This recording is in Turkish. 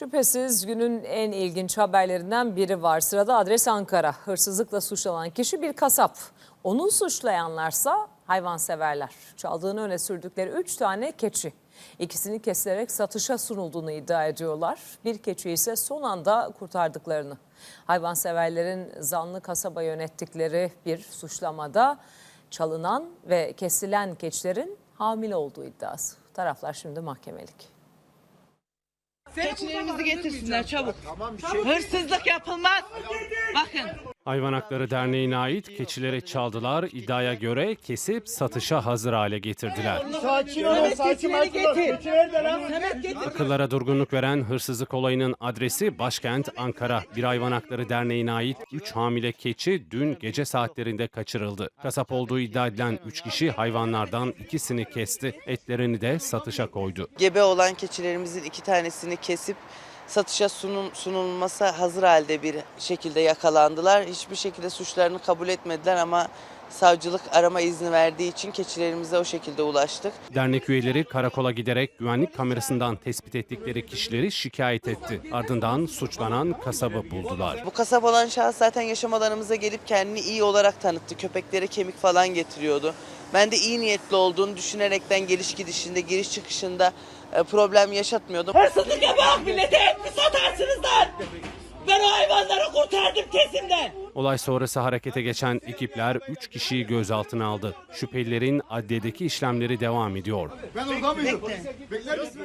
Şüphesiz günün en ilginç haberlerinden biri var. Sırada adres Ankara. Hırsızlıkla suçlanan kişi bir kasap. Onu suçlayanlarsa hayvanseverler. Çaldığını öne sürdükleri 3 tane keçi. İkisini kesilerek satışa sunulduğunu iddia ediyorlar. Bir keçi ise son anda kurtardıklarını. Hayvanseverlerin zanlı kasaba yönettikleri bir suçlamada çalınan ve kesilen keçilerin hamile olduğu iddiası. Taraflar şimdi mahkemelik. Keçilerimizi getirsinler çabuk. Hırsızlık yapılmaz. Bakın. Hayvan Hakları Derneği'ne ait keçileri çaldılar. İddiaya göre kesip satışa hazır hale getirdiler. Sakin olun, sakin. Akıllara durgunluk veren hırsızlık olayının adresi başkent Ankara. Bir Hayvan Hakları Derneği'ne ait 3 hamile keçi dün gece saatlerinde kaçırıldı. Kasap olduğu iddia edilen 3 kişi hayvanlardan ikisini kesti. Etlerini de satışa koydu. Gebe olan keçilerimizin iki tanesini kesip satışa sunum, sunulması hazır halde bir şekilde yakalandılar. Hiçbir şekilde suçlarını kabul etmediler ama savcılık arama izni verdiği için keçilerimize o şekilde ulaştık. Dernek üyeleri karakola giderek güvenlik kamerasından tespit ettikleri kişileri şikayet etti. Ardından suçlanan kasabı buldular. Bu kasap olan şahıs zaten yaşam alanımıza gelip kendini iyi olarak tanıttı. Köpeklere kemik falan getiriyordu. Ben de iyi niyetli olduğunu düşünerekten geliş gidişinde, giriş çıkışında e, problem yaşatmıyordum. Hırsızlık yapan millete et mi satarsınız lan? Ben o hayvanları kurtardım kesimden. Olay sonrası harekete geçen ekipler 3 kişiyi gözaltına aldı. Şüphelilerin adliyedeki işlemleri devam ediyor. Ben orada mıydım? Bekler misin?